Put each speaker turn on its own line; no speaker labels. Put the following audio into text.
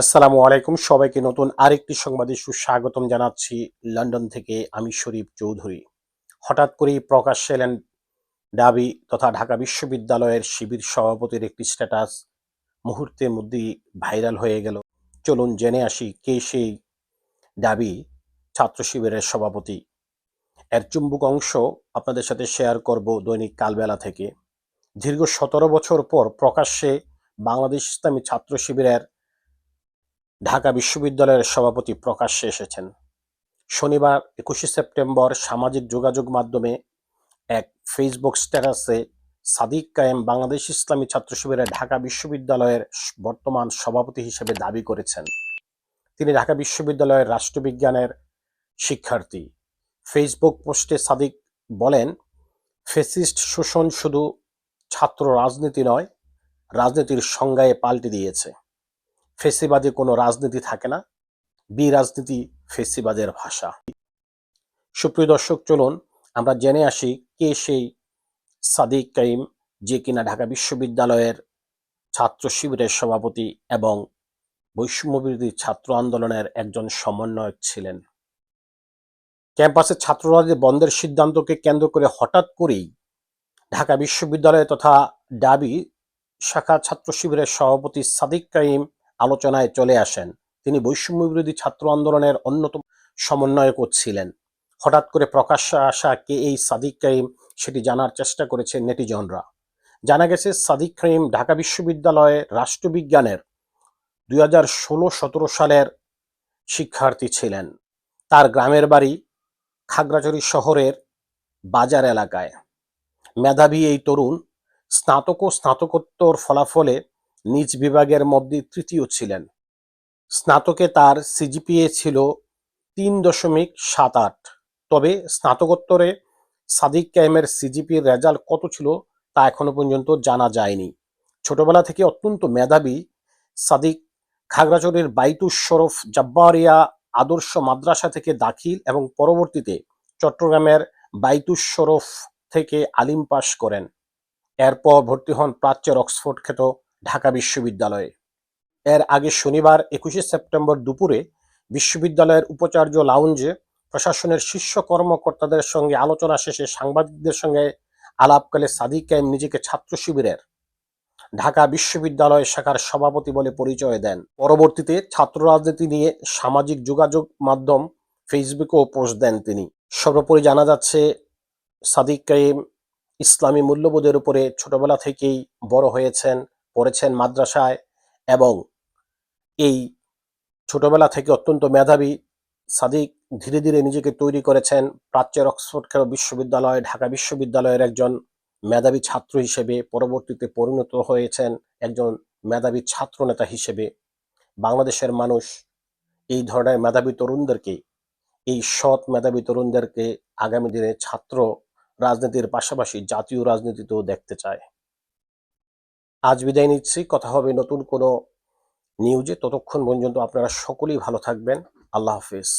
আসসালামু আলাইকুম। সবাইকে নতুন আরেকটি সংবাদে সুস্বাগতম জানাচ্ছি লন্ডন থেকে আমি শরীফ চৌধুরী। হঠাৎ করেই প্রকাশ্যে এলেন দাবি তথা ঢাকা বিশ্ববিদ্যালয়ের শিবির সভাপতির একটি স্ট্যাটাস। মুহূর্তের মধ্যেই ভাইরাল হয়ে গেল। চলুন জেনে আসি কে সেই দাবি ছাত্র শিবিরের সভাপতি। এর চুম্বক অংশ আপনাদের সাথে শেয়ার করব দৈনিক কালবেলা থেকে। দীর্ঘ সতেরো বছর পর প্রকাশ্যে বাংলাদেশ ইসলামী ছাত্র শিবিরের ঢাকা বিশ্ববিদ্যালয়ের সভাপতি প্রকাশ্যে এসেছেন। শনিবার একুশে সেপ্টেম্বর সামাজিক যোগাযোগ মাধ্যমে এক ফেসবুক স্ট্যাটাসে সাদিক কায়েম বাংলাদেশ ইসলামী ছাত্র শিবিরের ঢাকা বিশ্ববিদ্যালয়ের বর্তমান সভাপতি হিসেবে দাবি করেছেন। তিনি ঢাকা বিশ্ববিদ্যালয়ের রাষ্ট্রবিজ্ঞানের শিক্ষার্থী। ফেসবুক পোস্টে সাদিক বলেন, ফেসিস্ট শোষণ শুধু ছাত্র রাজনীতি নয়, রাজনীতির সংজ্ঞায় পাল্টে দিয়েছে। ফেসিবাদে কোনো রাজনীতি থাকে না। বি রাজনীতি ফেসিবাদের ভাষা। সুপ্রিয় দর্শক, চলুন আমরা জেনে আসি কে সেই সাদিক কাইম যে কিনা ঢাকা বিশ্ববিদ্যালয়ের ছাত্র শিবিরের সভাপতি এবং বৈষম্যবিরোধী ছাত্র আন্দোলনের একজন সমন্বয়ক ছিলেন। ক্যাম্পাসে ছাত্ররাজনীতি বন্ধের সিদ্ধান্তকে কেন্দ্র করে হঠাৎ করেই ঢাকা বিশ্ববিদ্যালয় তথা ডাবি শাখা ছাত্র শিবিরের সভাপতি সাদিক কাইম আলোচনায় চলে আসেন। তিনি বৈষম্য বিরোধী ছাত্র আন্দোলনের অন্যতম সমন্বয়কও ছিলেন। হঠাৎ করে প্রকাশ্যে আসা কে এই সাদিক কাইম সেটি জানার চেষ্টা করেছে নেটিজনরা। জানা গেছে, সাদিক কাইম ঢাকা বিশ্ববিদ্যালয়ে রাষ্ট্রবিজ্ঞানের দুই হাজার ষোলো সতেরো সালের শিক্ষার্থী ছিলেন। তার গ্রামের বাড়ি খাগড়াছড়ি শহরের বাজার এলাকায়। মেধাবী এই তরুণ স্নাতক ও স্নাতকোত্তর ফলাফলে নিজ বিভাগের মধ্যে তৃতীয় ছিলেন। স্নাতকে তার সিজিপিএ ছিল তিন দশমিক সাত আট। তবে স্নাতকোত্তরে সাদিক কায়েমের সিজিপির রেজাল্ট কত ছিল তা এখনও পর্যন্ত জানা যায়নি। ছোটবেলা থেকে অত্যন্ত মেধাবী সাদিক খাগড়াছড়ির বাইতুস শরফ জাব্বারিয়া আদর্শ মাদ্রাসা থেকে দাখিল এবং পরবর্তীতে চট্টগ্রামের বাইতুস শরফ থেকে আলিম পাশ করেন। এরপর ভর্তি হন প্রাচ্যের অক্সফোর্ড খ্যাত ঢাকা বিশ্ববিদ্যালয়ে। এর আগে শনিবার একুশে সেপ্টেম্বর দুপুরে বিশ্ববিদ্যালয়ের উপাচার্য লাউঞ্জে প্রশাসনের শীর্ষ কর্মকর্তাদের সঙ্গে আলোচনা শেষে সাংবাদিকদের সঙ্গে আলাপকালে সাদিক কায়েম নিজেকে ছাত্র শিবিরের ঢাকা বিশ্ববিদ্যালয় শাখার সভাপতি বলে পরিচয় দেন। পরবর্তীতে ছাত্র রাজনীতি নিয়ে সামাজিক যোগাযোগ মাধ্যম ফেসবুকেও পোস্ট দেন তিনি। সর্বোপরি জানা যাচ্ছে, সাদিক কাইম ইসলামী মূল্যবোধের উপরে ছোটবেলা থেকেই বড় হয়েছেন। পড়েছেন মাদ্রাসায় এবং এই ছোটবেলা থেকে অত্যন্ত মেধাবী সাদিক ধীরে ধীরে নিজেকে তৈরি করেছেন। প্রাচ্যের অক্সফোর্ড খেলো বিশ্ববিদ্যালয়, ঢাকা বিশ্ববিদ্যালয়ের একজন মেধাবী ছাত্র হিসেবে পরবর্তীতে পরিণত হয়েছেন একজন মেধাবী ছাত্র নেতা হিসেবে। বাংলাদেশের মানুষ এই ধরনের মেধাবী তরুণদেরকে, এই সৎ মেধাবী তরুণদেরকে আগামী দিনে ছাত্র রাজনীতির পাশাপাশি জাতীয় রাজনীতিতেও দেখতে চায়। আজ বিদায় নিচ্ছি। কথা হবে নতুন কোনো নিউজে ততক্ষণ পর্যন্ত আপনারা সকলেই ভালো থাকবেন। আল্লাহ হাফিজ।